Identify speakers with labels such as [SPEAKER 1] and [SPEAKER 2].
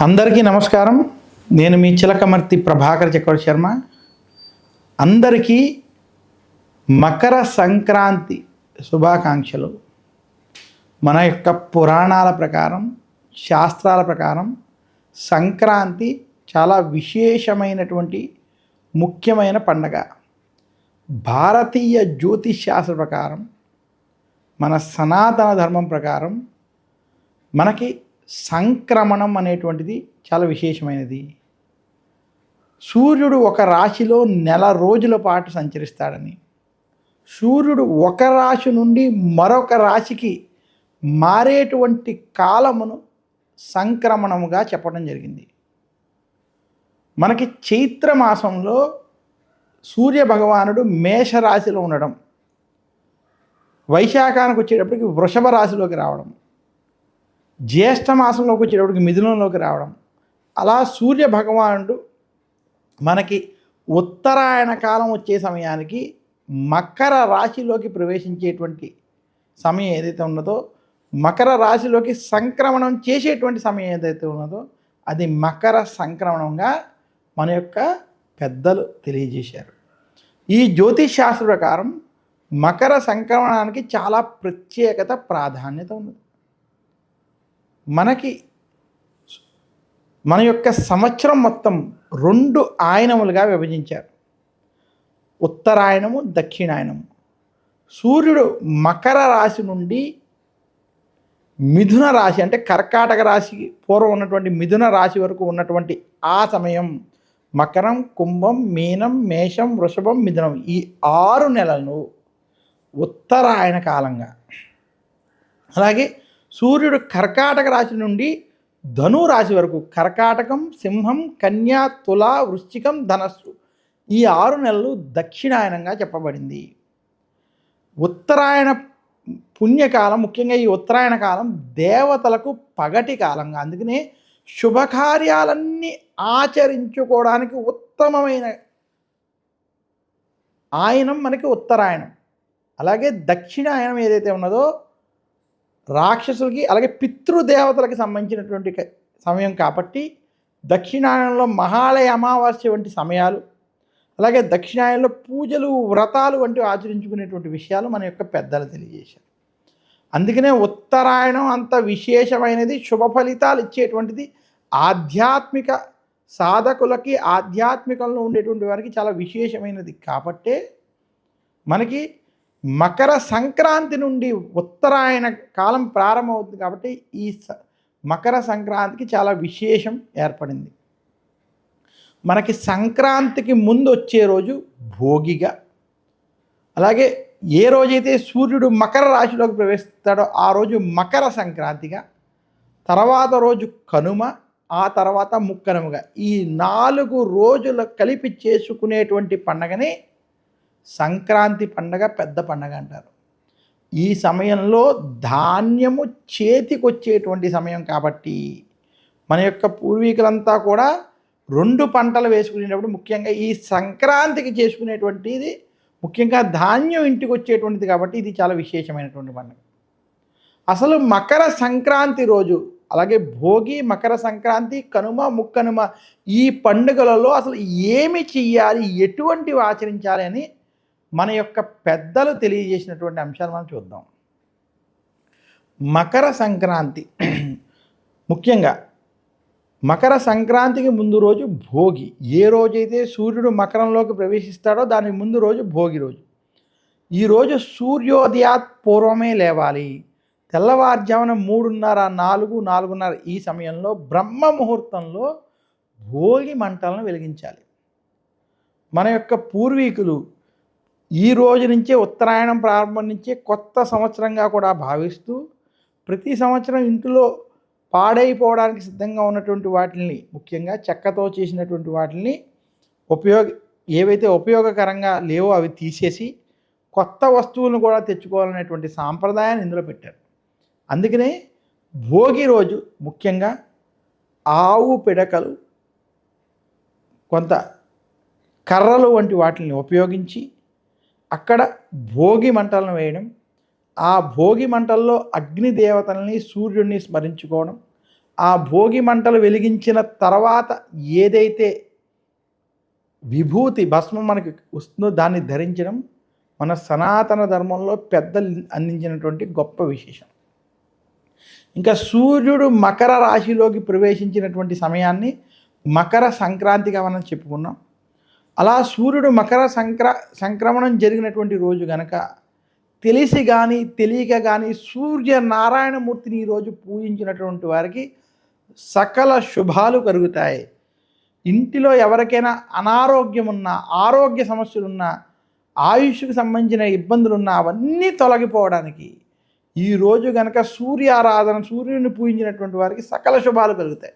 [SPEAKER 1] అందరికీ నమస్కారం. నేను మీ చిలకమర్తి ప్రభాకర్ చక్రవర్తి శర్మ. అందరికీ మకర సంక్రాంతి శుభాకాంక్షలు. మన యొక్క పురాణాల ప్రకారం శాస్త్రాల ప్రకారం సంక్రాంతి చాలా విశేషమైనటువంటి ముఖ్యమైన పండగ. భారతీయ జ్యోతిష్ శాస్త్ర ప్రకారం మన సనాతన ధర్మం ప్రకారం మనకి సంక్రమణం అనేటువంటిది చాలా విశేషమైనది. సూర్యుడు ఒక రాశిలో నెల రోజుల పాటు సంచరిస్తాడని. సూర్యుడు ఒక రాశి నుండి మరొక రాశికి మారేటువంటి కాలమును సంక్రమణముగా చెప్పడం జరిగింది. మనకి చైత్ర మాసంలో సూర్య భగవానుడు మేషరాశిలో ఉండడం వైశాఖానికి వచ్చేటప్పటికి వృషభ రాశిలోకి రావడం జ్యేష్ఠ మాసంలోకి వచ్చేటప్పటికి మిథునంలోకి రావడం. అలా సూర్య భగవానుడు మనకి ఉత్తరాయణ కాలం వచ్చే సమయానికి మకర రాశిలోకి ప్రవేశించేటువంటి సమయం ఏదైతే ఉన్నదో మకర రాశిలోకి సంక్రమణం చేసేటువంటి సమయం ఏదైతే ఉన్నదో అది మకర సంక్రమణంగా మన యొక్క పెద్దలు తెలియజేశారు. ఈ జ్యోతిష్ శాస్త్ర ప్రకారం మకర సంక్రమణానికి చాలా ప్రత్యేకత ప్రాధాన్యత ఉన్నది. మనకి మన యొక్క సంవత్సరం మొత్తం రెండు ఆయనములుగా విభజించారు. ఉత్తరాయణము దక్షిణాయనము. సూర్యుడు మకర రాశి నుండి మిథున రాశి అంటే కర్కాటక రాశి పూర్వం ఉన్నటువంటి మిథున రాశి వరకు ఉన్నటువంటి ఆ సమయం మకరం కుంభం మీనం మేషం వృషభం మిథునం ఈ ఆరు నెలలను ఉత్తరాయణ కాలంగా. అలాగే సూర్యుడు కర్కాటక రాశి నుండి ధను రాశి వరకు కర్కాటకం సింహం కన్యా తుల వృశ్చికం ధనస్సు ఈ ఆరు నెలలు దక్షిణాయనంగా చెప్పబడింది. ఉత్తరాయణ పుణ్యకాలం ముఖ్యంగా ఈ ఉత్తరాయణ కాలం దేవతలకు పగటి కాలంగా. అందుకనే శుభకార్యాలన్నీ ఆచరించుకోవడానికి ఉత్తమమైన ఆయనం మనకి ఉత్తరాయణం. అలాగే దక్షిణాయనం ఏదైతే ఉన్నదో రాక్షసులకి అలాగే పితృదేవతలకు సంబంధించినటువంటి సమయం కాబట్టి దక్షిణాయనంలో మహాలయ అమావాస్య వంటి సమయాలు అలాగే దక్షిణాయనంలో పూజలు వ్రతాలు వంటివి ఆచరించుకునేటువంటి విషయాలు మన యొక్క పెద్దలు తెలియజేశారు. అందుకనే ఉత్తరాయణం అంత విశేషమైనది శుభ ఫలితాలు ఇచ్చేటువంటిది ఆధ్యాత్మిక సాధకులకి ఆధ్యాత్మికంలో ఉండేటువంటి వారికి చాలా విశేషమైనది కాబట్టే మనకి మకర సంక్రాంతి నుండి ఉత్తరాయణ కాలం ప్రారంభమవుతుంది కాబట్టి ఈ స- మకర సంక్రాంతికి చాలా విశేషం ఏర్పడింది. మనకి సంక్రాంతికి ముందు వచ్చే రోజు భోగిగా. అలాగే ఏ రోజైతే సూర్యుడు మకర రాశిలోకి ప్రవేశిస్తాడో ఆ రోజు మకర సంక్రాంతిగా తర్వాత రోజు కనుమ ఆ తర్వాత ముక్కనుమగా. ఈ నాలుగు రోజులు కలిపి చేసుకునేటువంటి పండగని సంక్రాంతి పండగ పెద్ద పండగ అంటారు. ఈ సమయంలో ధాన్యము చేతికొచ్చేటువంటి సమయం కాబట్టి మన యొక్క పూర్వీకులంతా కూడా రెండు పంటలు వేసుకునేటప్పుడు ముఖ్యంగా ఈ సంక్రాంతికి చేసుకునేటువంటిది ముఖ్యంగా ధాన్యం ఇంటికి వచ్చేటువంటిది కాబట్టి ఇది చాలా విశేషమైనటువంటి పండుగ. అసలు మకర సంక్రాంతి రోజు అలాగే భోగి మకర సంక్రాంతి కనుమ ముక్కనుమ ఈ పండుగలలో అసలు ఏమి చెయ్యాలి ఎటువంటివి ఆచరించాలి అని మన యొక్క పెద్దలు తెలియజేసినటువంటి అంశాలు మనం చూద్దాం. మకర సంక్రాంతి ముఖ్యంగా మకర సంక్రాంతికి ముందు రోజు భోగి. ఏ రోజైతే సూర్యుడు మకరంలోకి ప్రవేశిస్తాడో దాని ముందు రోజు భోగి రోజు. ఈరోజు సూర్యోదయాత్ పూర్వమే లేవాలి. తెల్లవారుజామున మూడున్నర నాలుగు నాలుగున్నర ఈ సమయంలో బ్రహ్మ ముహూర్తంలో భోగి మంటలను వెలిగించాలి. మన యొక్క పూర్వీకులు ఈ రోజు నుంచే ఉత్తరాయణం ప్రారంభం నుంచే కొత్త సంవత్సరంగా కూడా భావిస్తూ ప్రతి సంవత్సరం ఇంటిలో పాడైపోవడానికి సిద్ధంగా ఉన్నటువంటి వాటిని ముఖ్యంగా చెక్కతో చేసినటువంటి వాటిని ఉపయోగ ఏవైతే ఉపయోగకరంగా లేవో అవి తీసేసి కొత్త వస్తువులను కూడా తెచ్చుకోవాలనేటువంటి సాంప్రదాయాన్ని ఇందులో పెట్టారు. అందుకనే భోగి రోజు ముఖ్యంగా ఆవు పిడకలు కొంత కర్రలు వంటి వాటిని ఉపయోగించి అక్కడ భోగి మంటలను వేయడం ఆ భోగి మంటల్లో అగ్ని దేవతల్ని సూర్యుడిని స్మరించుకోవడం ఆ భోగి మంటలు వెలిగించిన తర్వాత ఏదైతే విభూతి భస్మం మనకి వస్తుందో దాన్ని ధరించడం మన సనాతన ధర్మంలో పెద్దలు అందించినటువంటి గొప్ప విశేషం. ఇంకా సూర్యుడు మకర రాశిలోకి ప్రవేశించినటువంటి సమయాన్ని మకర సంక్రాంతిగా మనం చెప్పుకున్నాం. అలా సూర్యుడు మకర సంక్ర సంక్రమణం జరిగినటువంటి రోజు గనక తెలిసి కానీ తెలియక కానీ సూర్య నారాయణమూర్తిని ఈరోజు పూజించినటువంటి వారికి సకల శుభాలు కలుగుతాయి. ఇంటిలో ఎవరికైనా అనారోగ్యం ఉన్నా ఆరోగ్య సమస్యలున్నా ఆయుష్కు సంబంధించిన ఇబ్బందులు ఉన్నా అవన్నీ తొలగిపోవడానికి ఈ రోజు గనక సూర్య ఆరాధన సూర్యుని పూజించినటువంటి వారికి సకల శుభాలు కలుగుతాయి.